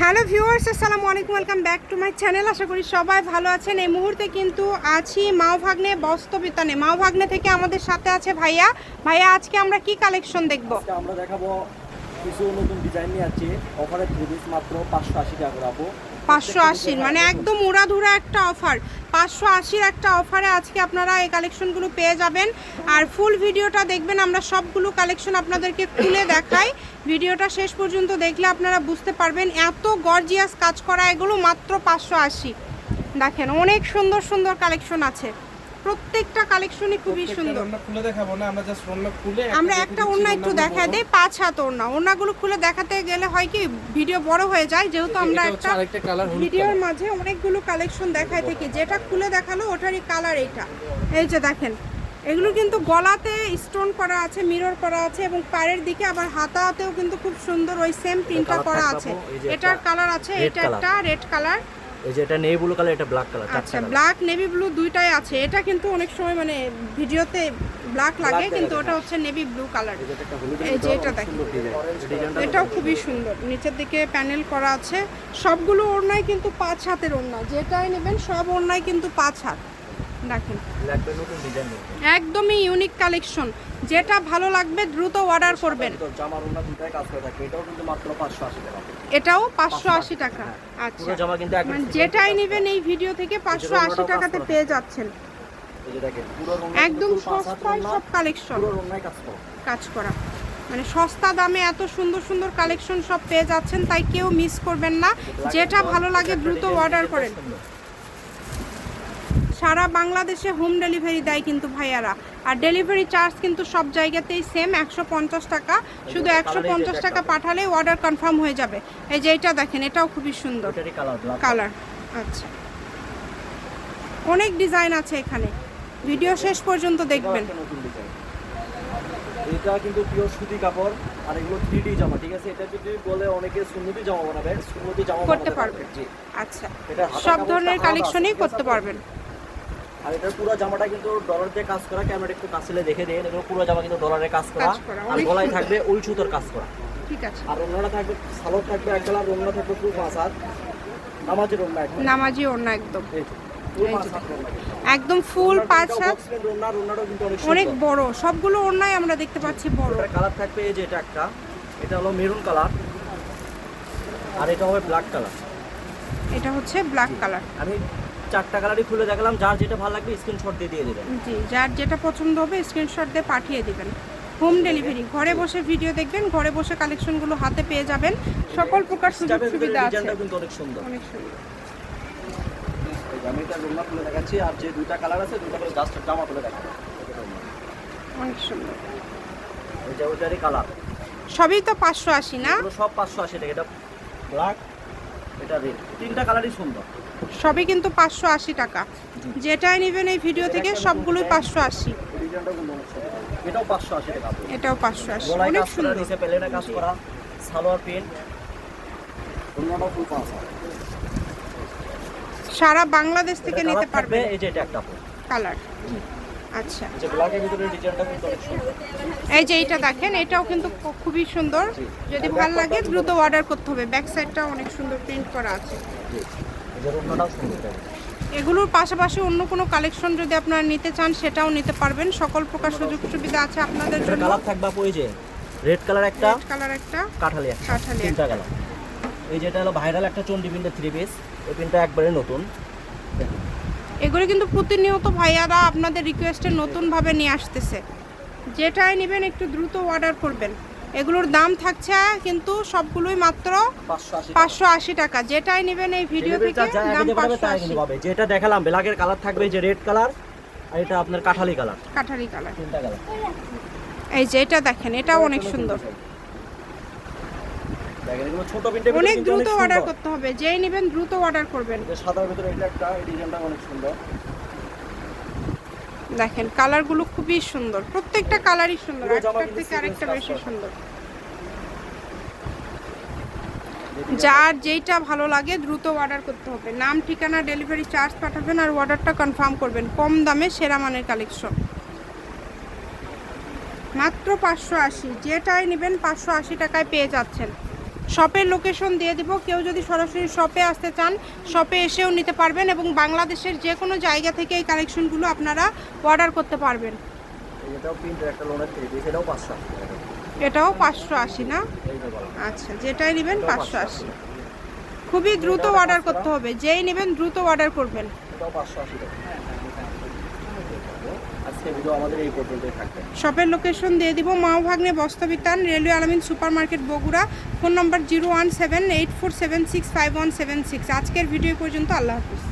Hello viewers, আসসালামু আলাইকুম, welcome back to my channel. আশা করি সবাই ভালো আছেন। এই মুহূর্তে কিন্তু আছি মাও ভাগ্নে বস্তবিতানে মাও ভাগ্নে থেকে আমাদের সাথে আছে ভাইয়া। ভাইয়া, আজকে আমরা কি কালেকশন দেখব? আমরা দেখাবো কিছু নতুন ডিজাইন নিয়ে আছে। অফারে থ্রি মাত্র পাঁচশো আশি টাকা আপু। পাঁচশো আশির মানে একদম উড়াধুরা একটা অফার। পাঁচশো আশির একটা অফারে আজকে আপনারা এই কালেকশনগুলো পেয়ে যাবেন। আর ফুল ভিডিওটা দেখবেন, আমরা সবগুলো কালেকশন আপনাদেরকে খুলে দেখাই। ভিডিওটা শেষ পর্যন্ত দেখলে আপনারা বুঝতে পারবেন, এত গর্জিয়াস কাজ করা, এগুলো মাত্র পাঁচশো আশি। দেখেন, অনেক সুন্দর সুন্দর কালেকশন আছে। প্রত্যেকটা কালেকশনই খুবই সুন্দর। রান্না খুলে দেখাবো না আমরা জাস্ট রান্না খুলে আমরা একটা ওড়না একটু দেখা দেই পাঁচ হাত ওড়না। ওড়নাগুলো খুলে দেখাতে গেলে হয় কি ভিডিও বড় হয়ে যায় যেহেতু আমরা একটা আরেকটা কালার হলুদ ভিডিওর মাঝে অনেকগুলো কালেকশন দেখায় থেকে। যেটা খুলে দেখাল ওটারই কালার এইটা। এই যে দেখেন এগুলো কিন্তু গলাতে স্টোন করা আছে মিরর করা আছে এবং পায়ের দিকে আবার হাতাতেও কিন্তু খুব সুন্দর ওই সেম প্রিন্টটা করা আছে। এটার কালার আছে এটা একটা রেড কালার এই যে এটা নেই ব্লু কালার এটা ব্ল্যাক কালার আচ্ছা ব্ল্যাক নেভি ব্লু দুইটাই আছে। এটা কিন্তু অনেক সময় মানে ভিডিওতে ব্ল্যাক লাগে কিন্তু ওটা হচ্ছে নেভি ব্লু কালার। এই যে এটা দেখেন। এটাও খুবই সুন্দর। নিচের দিকে প্যানেল করা আছে। সবগুলো ওড়নায় কিন্তু পাঁচ হাতের ওড়না। যেটাই নেবেন সব ওড়নায় কিন্তু পাঁচ হাত। দেখেন। একদমই ইউনিক কালেকশন যেটা ভালো লাগবে দ্রুত অর্ডার করবেন। জামার ওনা দুটাই কাজ করে থাকে। এটাও কিন্তু মাত্র পাঁচশো আশি টাকা। এটাও পাঁচশো আশি টাকা। আচ্ছা। জামা কিন্তু মানে যেটাই নেবেন এই ভিডিও থেকে পাঁচশো আশি টাকাতে পেয়ে যাচ্ছেন। একদম সস্তায় সব কালেকশন কাজ করা। মানে সস্তা দামে এত সুন্দর সুন্দর কালেকশন সব পেয়ে যাচ্ছেন তাই কেউ মিস করবেন না। যেটা ভালো লাগে দ্রুত অর্ডার করেন। সারা বাংলাদেশে হোম ডেলিভারি দেয় কিন্তু ভাইয়ারা। আর ডেলিভারি চার্জ কিন্তু সব জায়গাতেই সেম একশো পঞ্চাশ টাকা। শুধু একশো পঞ্চাশ টাকা পাঠালে অর্ডার কনফার্ম হয়ে যাবে। এই যে এটা দেখেন এটাও খুবই সুন্দর। কালার আচ্ছা। অনেক ডিজাইন আছে এখানে। ভিডিও শেষ পর্যন্ত দেখবেন। এটা কিন্তু পিওর সুতি কাপড় আর এগুলো থ্রি ডি জামা ঠিক আছে? এটা যদি বলে অনেকে সুন্নতি জামা বানাবে সুন্নতি জামা করতে বানাতে পারবে। জি। আচ্ছা। সব ধরনের কালেকশনই করতে পারবেন। আর এটার পুরো জামাটা কিন্তু ডলার দিয়ে কাজ করা ক্যামেরা একটু কাছিলে দেখে দেন। এগুলো পুরো জামা কিন্তু ডলারে কাজ করা। আর অনেক গলায় থাকবে উল সুতোর কাজ করা। ঠিক আছে। আর অন্যটা থাকবে সালোয়ার থাকবে এক কালার অন্য থাকবে পুরো পাঁচ হাত। নামাজি ওড়না একদম। হাত ওড়না কিন্তু। একদম ফুল পাঁচ হাত। অনেক বড়। সবগুলো ওড়নাই আমরা দেখতে পাচ্ছি বড়। কালার থাকবে এই যে এটা একটা। এটা হলো মেরুন কালার আর এটা হবে ব্ল্যাক কালার এটা হচ্ছে ব্ল্যাক কালার আমি চারটা কালারই খুলে দেখালাম যার যেটা ভালো লাগবে স্ক্রিনশট দিয়ে দিয়ে দেবেন। জি যার যেটা পছন্দ হবে স্ক্রিনশট দিয়ে পাঠিয়ে দিবেন। হোম ডেলিভারি ঘরে বসে ভিডিও দেখবেন ঘরে বসে কালেকশনগুলো হাতে পেয়ে যাবেন। সকল প্রকার সুযোগ সুবিধা আছে। কিন্তু অনেক সুন্দর। অনেক সুন্দর। আমি এটা রোমনা খুলে দেখাচ্ছি আর যে দুইটা কালার আছে দুইটা করে জাস্ট জামা খুলে দেখাবো অনেক সুন্দর। এই যে ওইটারই কালার সবই তো পাঁচশো আশি না? সব পাঁচশো আশি টাকা। এটা ব্ল্যাক এটা রেড তিনটা কালারই সুন্দর। সবই কিন্তু পাঁচশো আশি টাকা। যেটাই নেবেন এই ভিডিও থেকে সবগুলোই পাঁচশো আশি। এটাও পাঁচশো আশি অনেক সুন্দর। সারা বাংলাদেশ থেকে নিতে পারবে এই যে এটা একটা কালার আচ্ছা। এই যে এইটা দেখেন এটাও কিন্তু খুবই সুন্দর। যদি ভালো লাগে দ্রুত অর্ডার করতে হবে। ব্যাক সাইডটা অনেক সুন্দর প্রিন্ট করা আছে। এগুলোর পাশাপাশি অন্য কোনো কালেকশন যদি আপনারা নিতে চান সেটাও নিতে পারবেন। সকল প্রকার সুযোগ সুবিধা আছে আপনাদের জন্য। কালার থাকবে আপু এই যে রেড কালার একটা কালার একটা কাঠালি একটা কাঠালি তিনটা কালার এই যেটা হলো ভাইরাল একটা চন্ডি প্রিন্টের থ্রি পিস এই প্রিন্টটা একবারে নতুন। এগুলো কিন্তু প্রতিনিয়ত ভাইয়ারা আপনাদের রিকোয়েস্টে নতুনভাবে নিয়ে আসতেছে। যেটাই নেবেন একটু দ্রুত অর্ডার করবেন। এগুলোর দাম থাকছে কিন্তু সবগুলোই মাত্র পাঁচশো আশি টাকা। যেটাই নেবেন এই ভিডিও থেকে দাম পাঁচশো আশি। যেটা দেখালাম ব্ল্যাকের কালার থাকবে যে রেড কালার আর এটা আপনার কাঠালি কালার। কাঠারি কালার। এই যে এটা দেখেন এটাও অনেক সুন্দর। অনেক দ্রুত অর্ডার করতে হবে। যেই নেবেন দ্রুত অর্ডার করবেন। সাদার ভিতরে এটা একটা ডিজাইনটা অনেক সুন্দর। দেখেন কালারগুলো খুবই সুন্দর। প্রত্যেকটা কালারই সুন্দর একটার থেকে আরেকটা বেশি সুন্দর। যার যেইটা ভালো লাগে দ্রুত অর্ডার করতে হবে। নাম ঠিকানা ডেলিভারি চার্জ পাঠাবেন আর অর্ডারটা কনফার্ম করবেন। কম দামে সেরা মানের কালেকশন মাত্র পাঁচশো আশি। যেটাই নেবেন পাঁচশো আশি টাকায় পেয়ে যাচ্ছেন। শপের লোকেশন দিয়ে দিব। কেউ যদি সরাসরি শপে আসতে চান শপে এসেও নিতে পারবেন এবং বাংলাদেশের যে কোনো জায়গা থেকে এই কালেকশনগুলো আপনারা অর্ডার করতে পারবেন। এটাও পাঁচশো আশি না? আচ্ছা যেটাই নেবেন পাঁচশো আশি। খুবই দ্রুত অর্ডার করতে হবে। যেই নেবেন দ্রুত অর্ডার করবেন। এটাও পাঁচশো আশি টাকা। শপের লোকেশন দিয়ে দিব মাও ভাগ্নে বস্তবিতান railway Alamin super market Bogura, phone number zero one seven eight four seven six five one seven six আজকের ভিডিও পর্যন্ত, আল্লাহ হাফিজ।